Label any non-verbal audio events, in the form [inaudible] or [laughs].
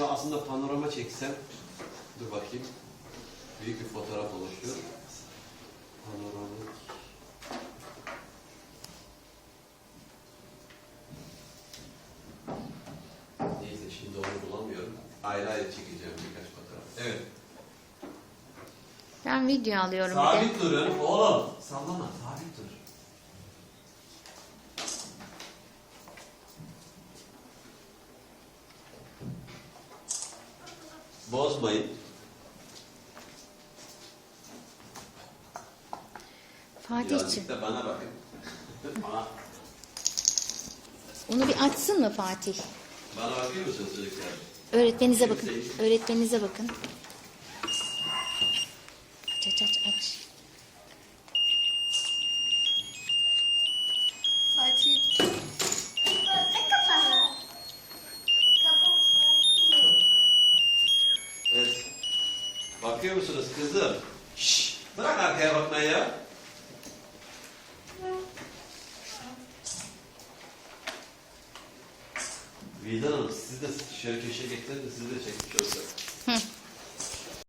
aslında panorama çeksem, dur bakayım. Büyük bir fotoğraf oluşuyor. Panoramik. Neyse şimdi onu bulamıyorum. Ayrı ayrı çekeceğim birkaç fotoğraf. Evet. Ben video alıyorum bir de. Sabit durun oğlum. Sallama sabit dur. Bozmayın. Fatih'ciğim Birazcık da bana bakın. [laughs] bana, onu bir açsın mı Fatih? bana bakıyor musunuz çocuklar? Öğretmeninize bakın. Öğretmeninize bakın. Aç aç aç aç. Evet. Bakıyor musunuz kızım? Şşş! Bırak arkaya bakmayı ya. Vildan Hanım siz de şöyle köşeye getirin de siz de çekmiş olsak.